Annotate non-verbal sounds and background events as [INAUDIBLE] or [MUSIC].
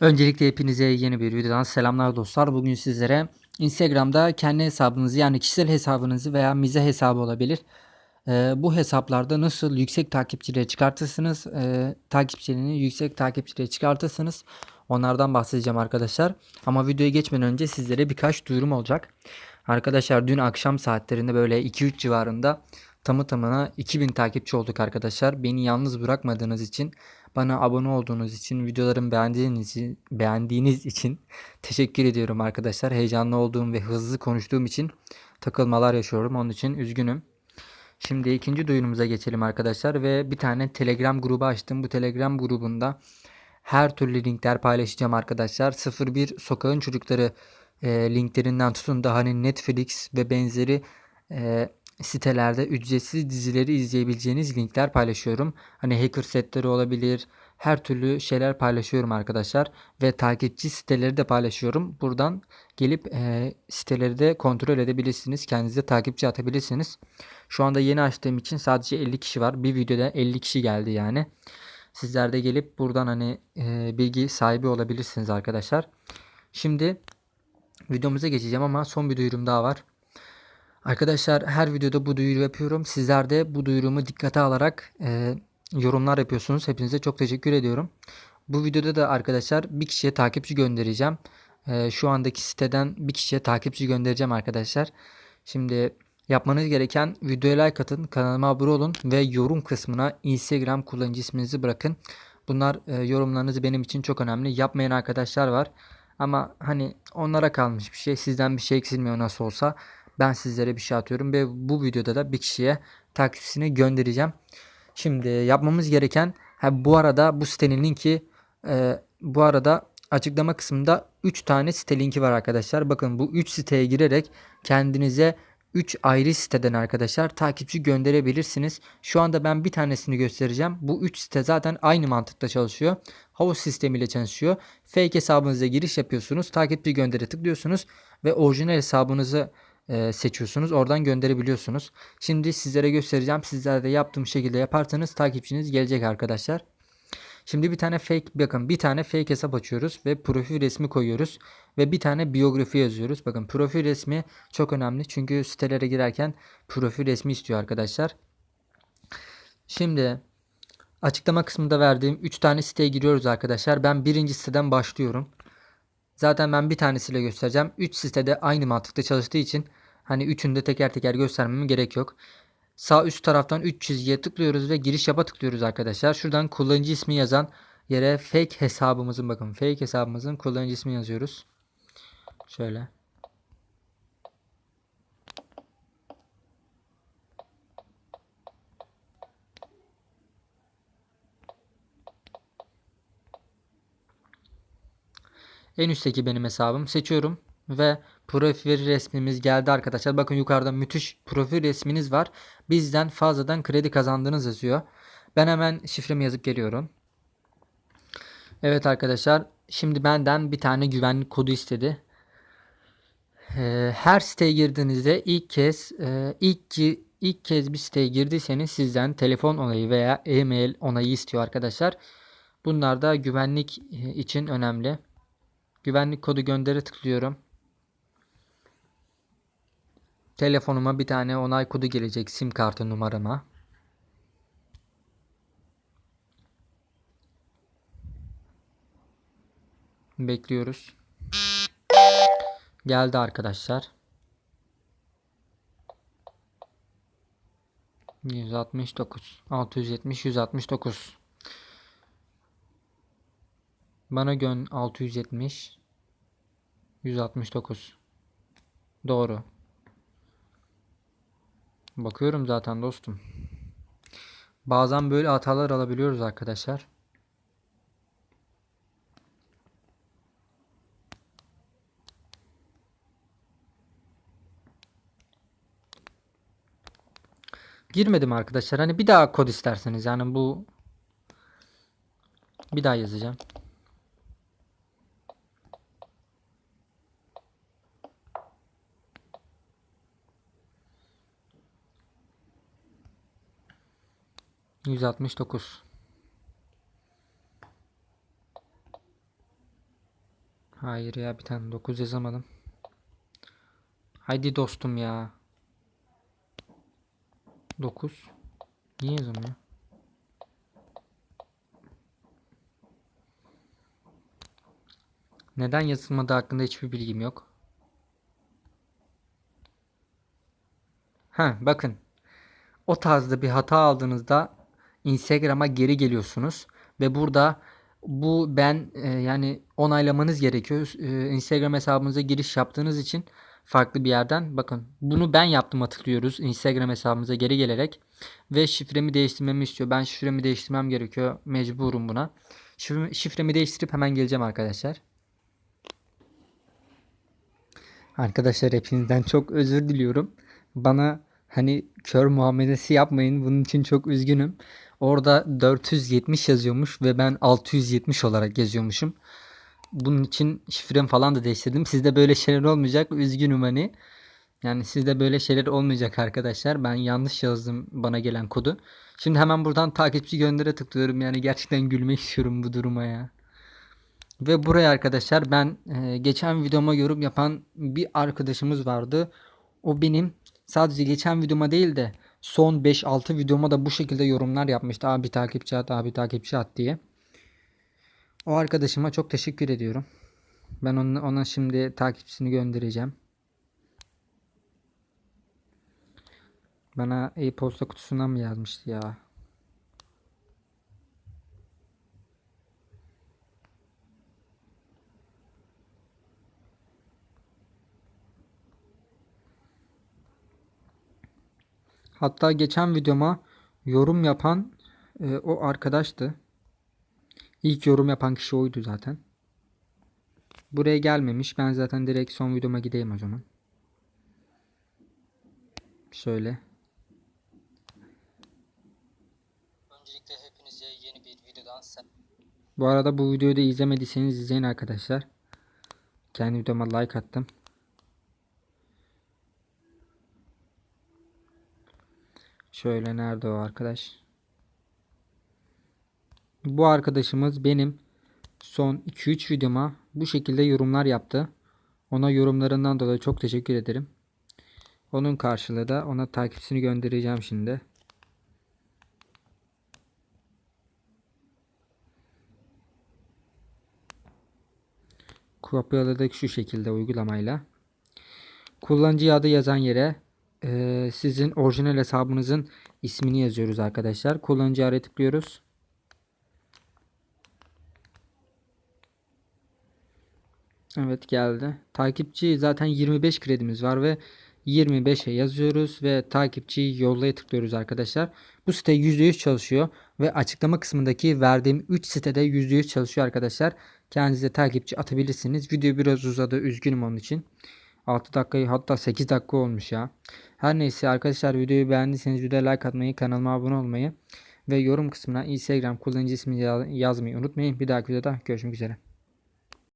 Öncelikle hepinize yeni bir videodan selamlar dostlar. Bugün sizlere Instagram'da kendi hesabınızı yani kişisel hesabınızı veya mize hesabı olabilir. Ee, bu hesaplarda nasıl yüksek takipçiliğe çıkartırsınız, e, takipçiliğini yüksek takipçiliğe çıkartırsınız. Onlardan bahsedeceğim arkadaşlar. Ama videoya geçmeden önce sizlere birkaç duyurum olacak. Arkadaşlar dün akşam saatlerinde böyle 2-3 civarında tamı tamına 2000 takipçi olduk arkadaşlar. Beni yalnız bırakmadığınız için bana abone olduğunuz için, videolarımı beğendiğiniz için, beğendiğiniz için [LAUGHS] teşekkür ediyorum arkadaşlar. Heyecanlı olduğum ve hızlı konuştuğum için takılmalar yaşıyorum. Onun için üzgünüm. Şimdi ikinci duyurumuza geçelim arkadaşlar ve bir tane Telegram grubu açtım. Bu Telegram grubunda her türlü linkler paylaşacağım arkadaşlar. 01 Sokağın Çocukları e, linklerinden tutun da hani Netflix ve benzeri e, sitelerde ücretsiz dizileri izleyebileceğiniz linkler paylaşıyorum. Hani hacker setleri olabilir. Her türlü şeyler paylaşıyorum arkadaşlar. Ve takipçi siteleri de paylaşıyorum. Buradan gelip e, siteleri de kontrol edebilirsiniz. Kendinize takipçi atabilirsiniz. Şu anda yeni açtığım için sadece 50 kişi var. Bir videoda 50 kişi geldi yani. Sizler de gelip buradan hani e, bilgi sahibi olabilirsiniz arkadaşlar. Şimdi videomuza geçeceğim ama son bir duyurum daha var. Arkadaşlar her videoda bu duyuru yapıyorum. Sizler de bu duyurumu dikkate alarak e, yorumlar yapıyorsunuz. Hepinize çok teşekkür ediyorum. Bu videoda da arkadaşlar bir kişiye takipçi göndereceğim. E, şu andaki siteden bir kişiye takipçi göndereceğim arkadaşlar. Şimdi yapmanız gereken videoya like atın, kanalıma abone olun ve yorum kısmına Instagram kullanıcı isminizi bırakın. Bunlar e, yorumlarınız benim için çok önemli. Yapmayan arkadaşlar var. Ama hani onlara kalmış bir şey. Sizden bir şey eksilmiyor nasıl olsa. Ben sizlere bir şey atıyorum ve bu videoda da bir kişiye takipçisini göndereceğim. Şimdi yapmamız gereken ha, bu arada bu sitenin linki e, bu arada açıklama kısmında 3 tane site linki var arkadaşlar. Bakın bu 3 siteye girerek kendinize 3 ayrı siteden arkadaşlar takipçi gönderebilirsiniz. Şu anda ben bir tanesini göstereceğim. Bu 3 site zaten aynı mantıkta çalışıyor. Havuz sistemiyle çalışıyor. Fake hesabınıza giriş yapıyorsunuz. Takipçi göndere tıklıyorsunuz ve orijinal hesabınızı e, seçiyorsunuz. Oradan gönderebiliyorsunuz. Şimdi sizlere göstereceğim. Sizler de yaptığım şekilde yaparsanız takipçiniz gelecek arkadaşlar. Şimdi bir tane fake bakın bir tane fake hesap açıyoruz ve profil resmi koyuyoruz ve bir tane biyografi yazıyoruz. Bakın profil resmi çok önemli çünkü sitelere girerken profil resmi istiyor arkadaşlar. Şimdi açıklama kısmında verdiğim 3 tane siteye giriyoruz arkadaşlar. Ben birinci siteden başlıyorum. Zaten ben bir tanesiyle göstereceğim. 3 sitede aynı mantıkta çalıştığı için hani üçünü de teker teker göstermeme gerek yok. Sağ üst taraftan 3 çizgiye tıklıyoruz ve giriş yapa tıklıyoruz arkadaşlar. Şuradan kullanıcı ismi yazan yere fake hesabımızın bakın fake hesabımızın kullanıcı ismi yazıyoruz. Şöyle. En üstteki benim hesabım. Seçiyorum ve profil resmimiz geldi arkadaşlar. Bakın yukarıda müthiş profil resminiz var. Bizden fazladan kredi kazandığınız yazıyor. Ben hemen şifremi yazıp geliyorum. Evet arkadaşlar. Şimdi benden bir tane güvenlik kodu istedi. Ee, her siteye girdiğinizde ilk kez e, ilk ilk kez bir siteye girdiyseniz sizden telefon onayı veya e-mail onayı istiyor arkadaşlar. Bunlar da güvenlik e, için önemli. Güvenlik kodu gönderi tıklıyorum. Telefonuma bir tane onay kodu gelecek sim kartı numarama. Bekliyoruz. Geldi arkadaşlar. 169 670 169 Bana gön 670 169 Doğru. Bakıyorum zaten dostum. Bazen böyle hatalar alabiliyoruz arkadaşlar. Girmedim arkadaşlar. Hani bir daha kod isterseniz yani bu bir daha yazacağım. Yüz altmış dokuz. Hayır ya bir tane 9 yazamadım. Haydi dostum ya. 9. Niye yazamıyor? Neden yazılmadığı hakkında hiçbir bilgim yok. Ha bakın. O tarzda bir hata aldığınızda Instagram'a geri geliyorsunuz ve burada bu ben e, yani onaylamanız gerekiyor. E, Instagram hesabınıza giriş yaptığınız için farklı bir yerden bakın bunu ben yaptım hatırlıyoruz Instagram hesabımıza geri gelerek ve şifremi değiştirmemi istiyor. Ben şifremi değiştirmem gerekiyor. Mecburum buna. Şifremi, şifremi değiştirip hemen geleceğim arkadaşlar. Arkadaşlar hepinizden çok özür diliyorum. Bana hani kör muamelesi yapmayın. Bunun için çok üzgünüm. Orada 470 yazıyormuş ve ben 670 olarak yazıyormuşum. Bunun için şifrem falan da değiştirdim. Sizde böyle şeyler olmayacak. Üzgünüm hani. Yani sizde böyle şeyler olmayacak arkadaşlar. Ben yanlış yazdım bana gelen kodu. Şimdi hemen buradan takipçi göndere tıklıyorum. Yani gerçekten gülmek istiyorum bu duruma ya. Ve buraya arkadaşlar ben e, geçen videoma yorum yapan bir arkadaşımız vardı. O benim sadece geçen videoma değil de son 5-6 videoma da bu şekilde yorumlar yapmıştı. Abi takipçi at, abi takipçi at diye. O arkadaşıma çok teşekkür ediyorum. Ben ona, ona şimdi takipçisini göndereceğim. Bana e-posta kutusundan mı yazmıştı ya? Hatta geçen videoma yorum yapan e, o arkadaştı. İlk yorum yapan kişi oydu zaten. Buraya gelmemiş. Ben zaten direkt son videoma gideyim o zaman. Şöyle. Öncelikle hepinize yeni bir videodan Bu arada bu videoyu da izlemediyseniz izleyin arkadaşlar. Kendi videoma like attım. Şöyle nerede o arkadaş? Bu arkadaşımız benim son 2-3 videoma bu şekilde yorumlar yaptı. Ona yorumlarından dolayı çok teşekkür ederim. Onun karşılığı da ona takipçisini göndereceğim şimdi. Kopyaladık şu şekilde uygulamayla. Kullanıcı adı yazan yere e, sizin orijinal hesabınızın ismini yazıyoruz arkadaşlar. Kullanıcı araya tıklıyoruz. Evet geldi. Takipçi zaten 25 kredimiz var ve 25'e yazıyoruz ve takipçiyi yollaya tıklıyoruz arkadaşlar. Bu site %100 çalışıyor ve açıklama kısmındaki verdiğim 3 sitede %100 çalışıyor arkadaşlar. Kendinize takipçi atabilirsiniz. Video biraz uzadı üzgünüm onun için. 6 dakikayı hatta 8 dakika olmuş ya. Her neyse arkadaşlar videoyu beğendiyseniz videoya like atmayı, kanalıma abone olmayı ve yorum kısmına Instagram kullanıcı ismini yazmayı unutmayın. Bir dahaki videoda görüşmek üzere.